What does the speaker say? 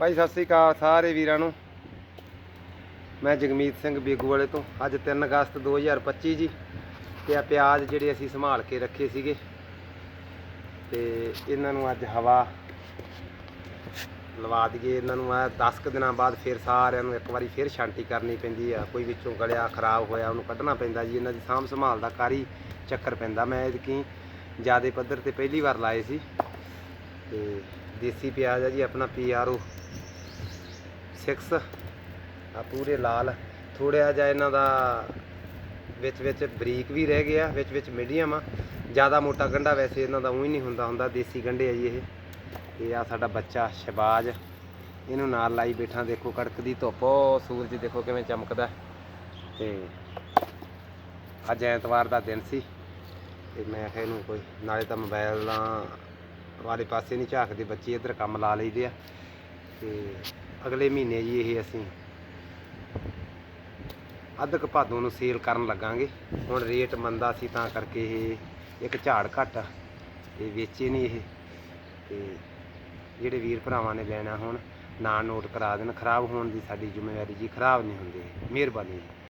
ਭਾਈ ਸਤਿ ਸ੍ਰੀ ਅਕਾਲ ਸਾਰੇ ਵੀਰਾਂ ਨੂੰ। ਮੈਂ ਜਗਮੀਤ ਸਿੰਘ ਬੇਗੂ ਵਾਲੇ ਤੋਂ। ਅੱਜ 3 ਅਗਸਤ 2025 ਜੀ ਤੇ ਆ ਪਿਆਜ਼ ਜਿਹੜੇ ਅਸੀਂ ਸੰਭਾਲ ਕੇ ਰੱਖੇ ਸੀਗੇ ਤੇ ਇਹਨਾਂ ਨੂੰ ਅੱਜ ਹਵਾ ਲਵਾ ਦਈਏ। ਇਹਨਾਂ ਨੂੰ ਆ 10 ਕੁ ਦਿਨਾਂ ਬਾਅਦ ਫਿਰ ਸਾਰਿਆਂ ਨੂੰ ਇੱਕ ਵਾਰੀ ਫਿਰ ਛਾਂਟੀ ਕਰਨੀ ਪੈਂਦੀ ਆ। ਕੋਈ ਵਿੱਚੋਂ ਗਲਿਆ ਖਰਾਬ ਹੋਇਆ ਉਹਨੂੰ ਕੱਢਣਾ ਪੈਂਦਾ ਜੀ। ਇਹਨਾਂ ਦੀ ਸਾਂਭ ਸੰਭਾਲ ਦਾ ਕਾਰੀ ਚੱਕਰ ਪੈਂਦਾ। ਮੈਂ ਇਹਦੀ ਜਿਆਦੇ ਪੱਧਰ ਤੇ ਪਹਿਲੀ ਵਾਰ ਲਾਏ ਸੀ। ਤੇ ਦੇਸੀ ਪਿਆਜ਼ ਆ ਜੀ, ਆਪਣਾ ਪੀਆਰਓ ਸਿਕਸ। ਆ ਪੂਰੇ ਲਾਲ। ਥੋੜਿਆ ਜਿਹਾ ਇਹਨਾਂ ਦਾ ਵਿੱਚ ਵਿੱਚ ਬਰੀਕ ਵੀ ਰਹਿ ਗਿਆ, ਵਿੱਚ ਵਿੱਚ ਮੀਡੀਅਮ ਆ। ਜ਼ਿਆਦਾ ਮੋਟਾ ਗੰਢਾ ਵੈਸੇ ਇਹਨਾਂ ਦਾ ਉਹੀ ਨਹੀਂ ਹੁੰਦਾ ਹੁੰਦਾ ਦੇਸੀ ਗੰਢੇ ਆ ਜੀ ਇਹ। ਤੇ ਆ ਸਾਡਾ ਬੱਚਾ ਸ਼ਬਾਜ। ਇਹਨੂੰ ਨਾਲ ਲਾਈ ਬੈਠਾ, ਦੇਖੋ ਕੜਕਦੀ ਧੁੱਪ। ਉਹ ਸੂਰਜ ਦੇਖੋ ਕਿਵੇਂ ਚਮਕਦਾ। ਤੇ ਅੱਜ ਐਤਵਾਰ ਦਾ ਦਿਨ ਸੀ। ਤੇ ਮੈਂ ਕਿਹਾ ਇਹਨੂੰ ਕੋਈ, ਨਾਲੇ ਤਾਂ ਮੋਬਾਈਲਾਂ ਵਾਲੇ ਪਾਸੇ ਨਹੀਂ ਝਾਕਦੇ, ਬੱਚੇ ਇੱਧਰ ਕੰਮ ਲਾ ਲਈਦੇ ਆ। ਤੇ ਅਗਲੇ ਮਹੀਨੇ ਜੀ ਇਹ ਅਸੀਂ ਅੱਧ ਕੁ ਭਾਦੋਂ ਨੂੰ ਸੇਲ ਕਰਨ ਲੱਗਾਂਗੇ। ਹੁਣ ਰੇਟ ਮੰਦਾ ਸੀ ਤਾਂ ਕਰਕੇ ਇਹ ਇੱਕ ਝਾੜ ਘੱਟ ਆ। ਤੇ ਵੇਚੇ ਨਹੀਂ ਇਹ। ਤੇ ਜਿਹੜੇ ਵੀਰ ਭਰਾਵਾਂ ਨੇ ਲੈਣਾ ਹੁਣ, ਨਾ ਨੋਟ ਕਰਾ ਦੇਣ। ਖਰਾਬ ਹੋਣ ਦੀ ਸਾਡੀ ਜ਼ਿੰਮੇਵਾਰੀ ਜੀ ਖਰਾਬ ਨਹੀਂ ਹੁੰਦੇ। ਮਿਹਰਬਾਨੀ ਜੀ।